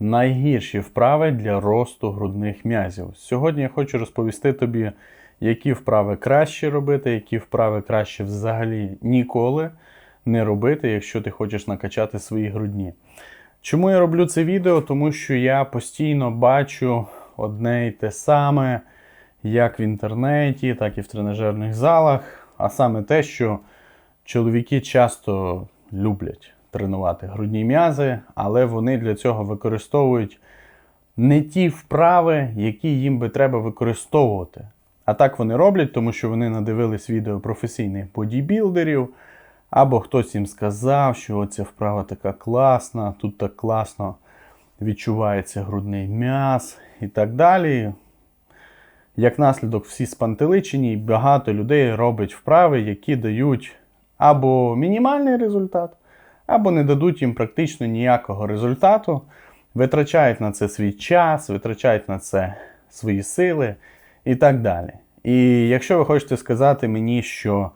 найгірші вправи для росту грудних м'язів. Сьогодні я хочу розповісти тобі, які вправи краще робити, які вправи краще взагалі ніколи не робити, якщо ти хочеш накачати свої грудні. Чому я роблю це відео? Тому що я постійно бачу одне і те саме, як в інтернеті, так і в тренажерних залах. А саме те, що чоловіки часто люблять тренувати грудні м'язи, але вони для цього використовують не ті вправи, які їм би треба використовувати. А так вони роблять, тому що вони надивились відео професійних бодібілдерів, або хтось їм сказав, що ця вправа така класна, тут так класно відчувається грудний м'яз і так далі. Як наслідок, всі спантеличені, і багато людей робить вправи, які дають або мінімальний результат, або не дадуть їм практично ніякого результату, витрачають на це свій час, витрачають на це свої сили і так далі. І якщо ви хочете сказати мені, що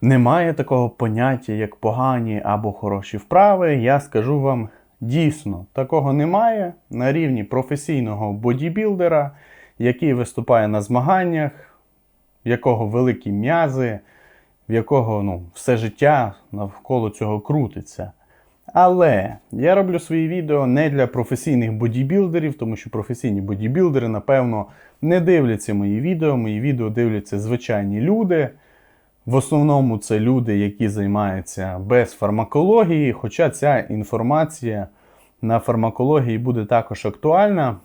немає такого поняття, як погані або хороші вправи, я скажу вам дійсно, такого немає на рівні професійного бодібілдера, який виступає на змаганнях, в якого великі м'язи, в якого ну, все життя навколо цього крутиться. Але я роблю свої відео не для професійних бодібілдерів, тому що професійні бодібілдери, напевно, не дивляться мої відео. Мої відео дивляться звичайні люди. В основному це люди, які займаються без фармакології, хоча ця інформація на фармакології буде також актуальна.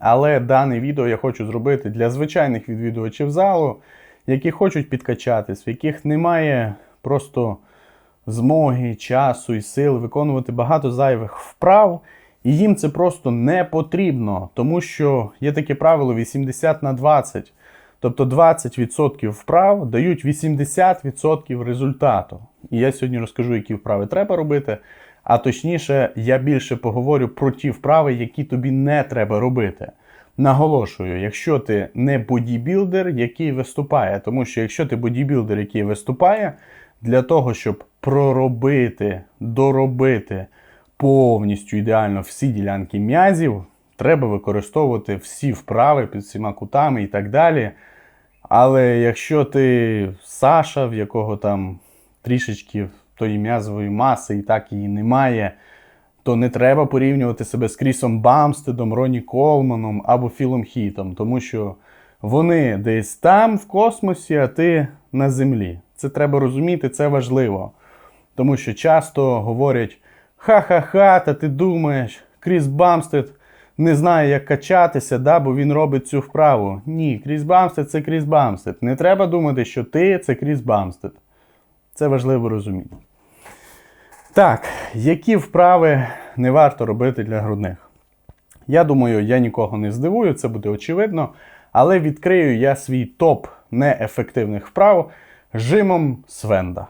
Але дане відео я хочу зробити для звичайних відвідувачів залу, які хочуть підкачатись, в яких немає просто змоги, часу і сил виконувати багато зайвих вправ. І їм це просто не потрібно, тому що є таке правило 80 на 20. Тобто 20% вправ дають 80% результату. І я сьогодні розкажу, які вправи треба робити. А точніше, я більше поговорю про ті вправи, які тобі не треба робити. Наголошую, якщо ти не бодібілдер, який виступає, тому що якщо ти бодібілдер, який виступає, для того, щоб проробити, доробити повністю ідеально всі ділянки м'язів, треба використовувати всі вправи під всіма кутами і так далі. Але якщо ти Саша, в якого там трішечки тої м'язової маси і так її немає, то не треба порівнювати себе з Крісом Бамстедом, Роні Колманом або Філом Хітом, тому що вони десь там в космосі, а ти на землі. Це треба розуміти, це важливо. Тому що часто говорять: ха-ха-ха, та ти думаєш, Кріс Бамстед не знає, як качатися, да, бо він робить цю вправу. Ні, Кріс Бамстед це Кріс Бамстед. Не треба думати, що ти це Кріс Бамстед. Це важливо розуміти. Так, які вправи не варто робити для грудних? Я думаю, я нікого не здивую, це буде очевидно. Але відкрию я свій топ неефективних вправ жимом Свенда.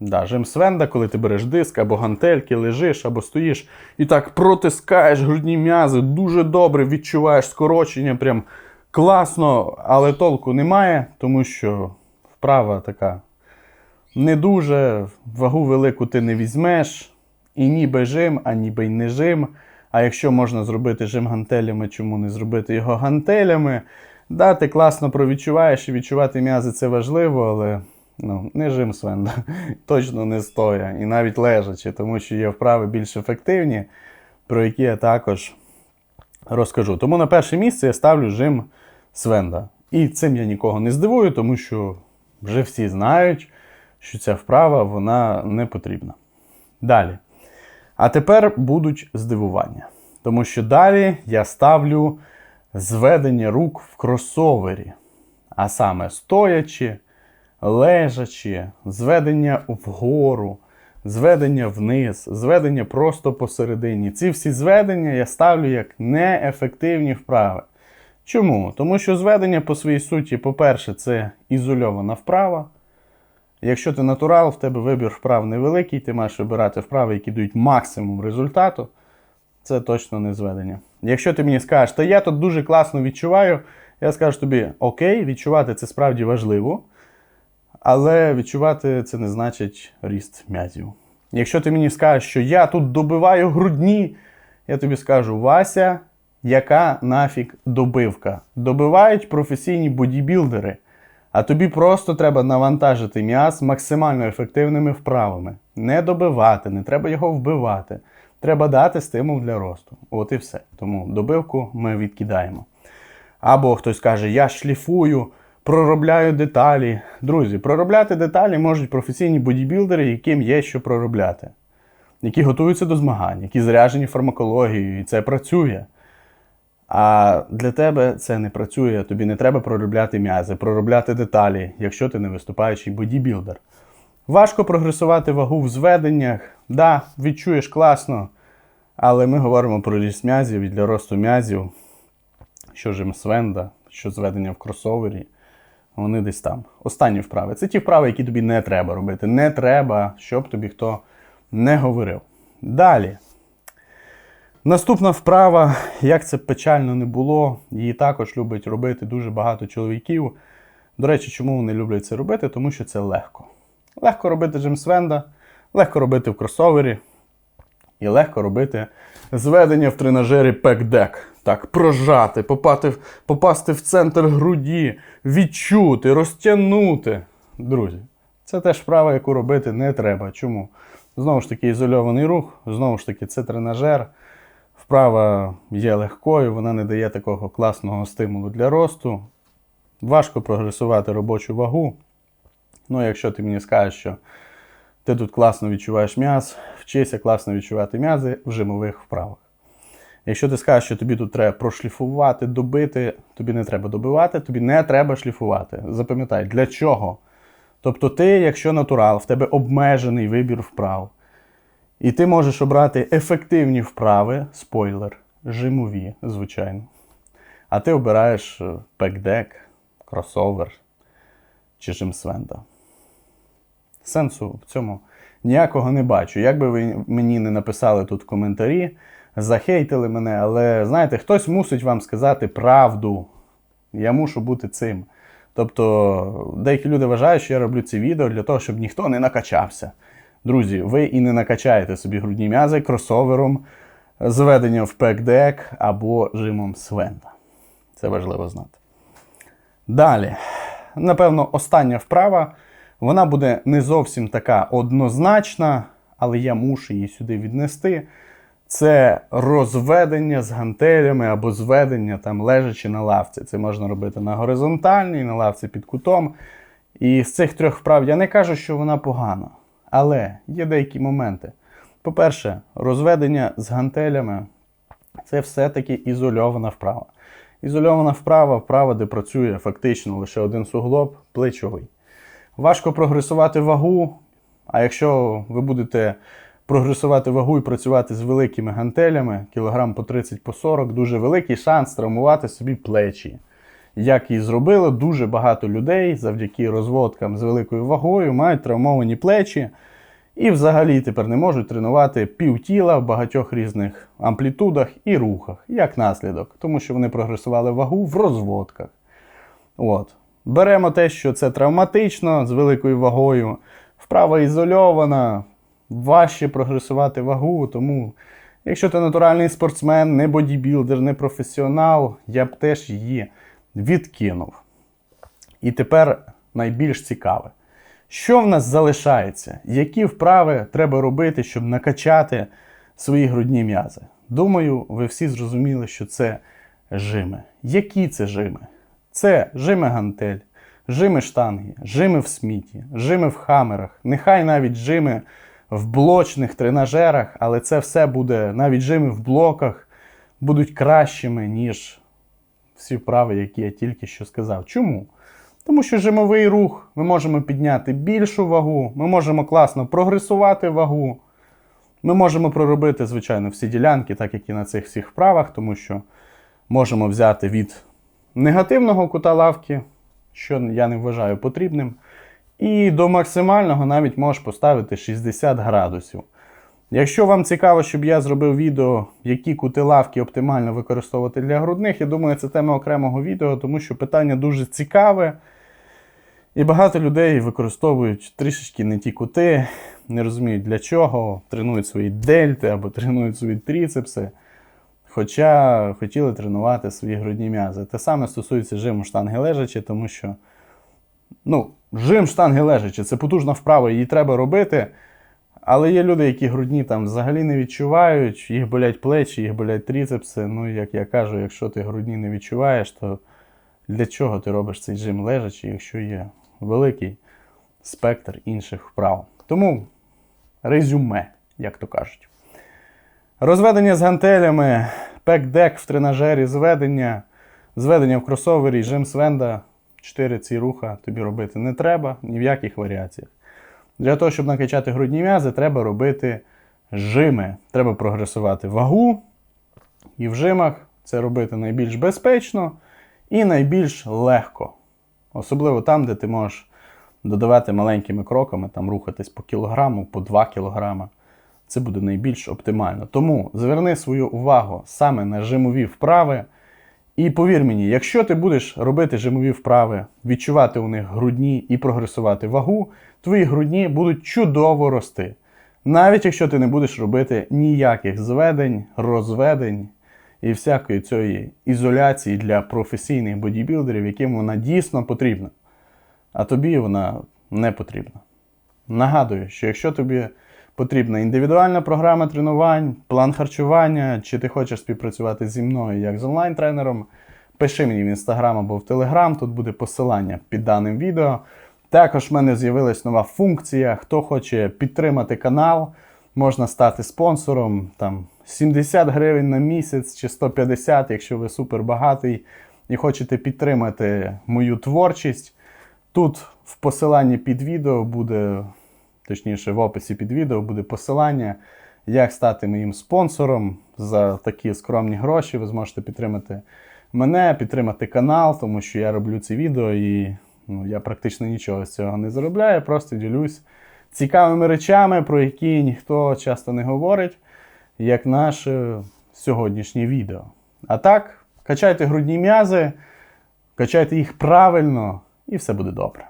Да, жим Свенда, коли ти береш диск або гантельки, лежиш або стоїш і так протискаєш грудні м'язи, дуже добре відчуваєш скорочення, прям класно, але толку немає, тому що вправа така не дуже, вагу велику ти не візьмеш. І ніби жим, а ніби й не жим. А якщо можна зробити жим гантелями, чому не зробити його гантелями? Да, ти класно провідчуваєш і відчувати м'язи це важливо, але ну, не жим свенда, точно не стоя. І навіть лежачи, тому що є вправи більш ефективні, про які я також розкажу. Тому на перше місце я ставлю жим свенда. І цим я нікого не здивую, тому що вже всі знають, що ця вправа вона не потрібна. Далі. А тепер будуть здивування. Тому що далі я ставлю зведення рук в кросовері. А саме стоячи, лежачи, зведення вгору, зведення вниз, зведення просто посередині. Ці всі зведення я ставлю як неефективні вправи. Чому? Тому що зведення по своїй суті, по-перше, це ізольована вправа. Якщо ти натурал, в тебе вибір вправ невеликий, ти маєш вибирати вправи, які дають максимум результату, це точно не зведення. Якщо ти мені скажеш, та я тут дуже класно відчуваю, я скажу тобі, окей, відчувати це справді важливо, але відчувати це не значить ріст м'язів. Якщо ти мені скажеш, що я тут добиваю грудні, я тобі скажу, Вася, яка нафіг добивка? Добивають професійні бодібілдери, а тобі просто треба навантажити м'яз максимально ефективними вправами. Не добивати, не треба його вбивати. Треба дати стимул для росту. От і все. Тому добивку ми відкидаємо. Або хтось каже, я шліфую, проробляю деталі. Друзі, проробляти деталі можуть професійні бодібілдери, яким є що проробляти, які готуються до змагань, які заряджені фармакологією, і це працює. А для тебе це не працює, тобі не треба проробляти м'язи, проробляти деталі, якщо ти не виступаючий бодібілдер. Важко прогресувати вагу в зведеннях. Да, відчуєш класно, але ми говоримо про ріст м'язів і для росту м'язів, що жим свенда, що зведення в кросовері. Вони десь там. Останні вправи. Це ті вправи, які тобі не треба робити. Не треба, щоб тобі хто не говорив. Далі. Наступна вправа, як це печально не було, її також любить робити дуже багато чоловіків. До речі, чому вони люблять це робити? Тому що це легко. Легко робити джим свенда, легко робити в кросовері і легко робити зведення в тренажері пек-дек. Так, прожати, попати, попасти в центр груді, відчути, розтягнути. Друзі, це теж вправа, яку робити не треба. Чому? Знову ж таки, ізольований рух, знову ж таки, це тренажер. Вправа є легкою, вона не дає такого класного стимулу для росту. Важко прогресувати робочу вагу. Ну, якщо ти мені скажеш, що ти тут класно відчуваєш м'яз, вчися класно відчувати м'язи в жимових вправах. Якщо ти скажеш, що тобі тут треба прошліфувати, добити, тобі не треба добивати, тобі не треба шліфувати. Запам'ятай, для чого? Тобто ти, якщо натурал, в тебе обмежений вибір вправ, і ти можеш обрати ефективні вправи, спойлер, жимові, звичайно. А ти обираєш е, пекдек, кросовер чи жим свенда. Сенсу в цьому ніякого не бачу. Як би ви мені не написали тут коментарі, захейтили мене, але знаєте, хтось мусить вам сказати правду. Я мушу бути цим. Тобто, деякі люди вважають, що я роблю ці відео для того, щоб ніхто не накачався. Друзі, ви і не накачаєте собі грудні м'язи кросовером, зведенням в пекдек або жимом свенда. Це важливо знати. Далі, напевно, остання вправа. Вона буде не зовсім така однозначна, але я мушу її сюди віднести. Це розведення з гантелями або зведення там лежачи на лавці. Це можна робити на горизонтальній, на лавці під кутом. І з цих трьох вправ я не кажу, що вона погана. Але є деякі моменти. По-перше, розведення з гантелями це все-таки ізольована вправа. Ізольована вправа, вправа, де працює фактично лише один суглоб плечовий. Важко прогресувати вагу, а якщо ви будете прогресувати вагу і працювати з великими гантелями, кілограм по 30 по 40, дуже великий шанс травмувати собі плечі. Як і зробило, дуже багато людей завдяки розводкам з великою вагою мають травмовані плечі і взагалі тепер не можуть тренувати півтіла в багатьох різних амплітудах і рухах, як наслідок, тому що вони прогресували вагу в розводках. От. Беремо те, що це травматично з великою вагою, вправа ізольована, важче прогресувати вагу, тому, якщо ти натуральний спортсмен, не бодібілдер, не професіонал, я б теж її відкинув. І тепер найбільш цікаве. Що в нас залишається? Які вправи треба робити, щоб накачати свої грудні м'язи? Думаю, ви всі зрозуміли, що це жими. Які це жими? Це жими гантель, жими штанги, жими в сміті, жими в хамерах, нехай навіть жими в блочних тренажерах, але це все буде, навіть жими в блоках, будуть кращими, ніж всі вправи, які я тільки що сказав. Чому? Тому що жимовий рух ми можемо підняти більшу вагу, ми можемо класно прогресувати вагу. Ми можемо проробити, звичайно, всі ділянки, так як і на цих всіх вправах, тому що можемо взяти від негативного кута лавки, що я не вважаю потрібним, і до максимального навіть можеш поставити 60 градусів. Якщо вам цікаво, щоб я зробив відео, які кути лавки оптимально використовувати для грудних, я думаю, це тема окремого відео, тому що питання дуже цікаве. І багато людей використовують трішечки не ті кути, не розуміють для чого, тренують свої дельти або тренують свої тріцепси. Хоча хотіли тренувати свої грудні м'язи. Те саме стосується жиму штанги лежачі, тому що ну, жим штанги лежачі це потужна вправа, її треба робити. Але є люди, які грудні там взагалі не відчувають, їх болять плечі, їх болять тріцепси. Ну, як я кажу, якщо ти грудні не відчуваєш, то для чого ти робиш цей жим лежачи, якщо є великий спектр інших вправ? Тому резюме, як то кажуть. Розведення з гантелями, пек-дек в тренажері, зведення, зведення в кросовері, жим свенда. Чотири ці руха тобі робити не треба ні в яких варіаціях. Для того, щоб накачати грудні м'язи, треба робити жими. Треба прогресувати вагу. І в жимах це робити найбільш безпечно і найбільш легко. Особливо там, де ти можеш додавати маленькими кроками, там рухатись по кілограму, по 2 кілограма. Це буде найбільш оптимально. Тому зверни свою увагу саме на жимові вправи. І повір мені, якщо ти будеш робити жимові вправи, відчувати у них грудні і прогресувати вагу, твої грудні будуть чудово рости. Навіть якщо ти не будеш робити ніяких зведень, розведень і всякої цієї ізоляції для професійних бодібілдерів, яким вона дійсно потрібна. А тобі вона не потрібна. Нагадую, що якщо тобі потрібна індивідуальна програма тренувань, план харчування, чи ти хочеш співпрацювати зі мною як з онлайн-тренером, пиши мені в інстаграм або в телеграм, тут буде посилання під даним відео. Також в мене з'явилась нова функція. Хто хоче підтримати канал, можна стати спонсором. Там 70 гривень на місяць чи 150, якщо ви супер багатий і хочете підтримати мою творчість. Тут в посиланні під відео буде, точніше, в описі під відео буде посилання, як стати моїм спонсором за такі скромні гроші. Ви зможете підтримати мене, підтримати канал, тому що я роблю ці відео і ну, я практично нічого з цього не заробляю, просто ділюсь цікавими речами, про які ніхто часто не говорить, як наше сьогоднішнє відео. А так, качайте грудні м'язи, качайте їх правильно, і все буде добре.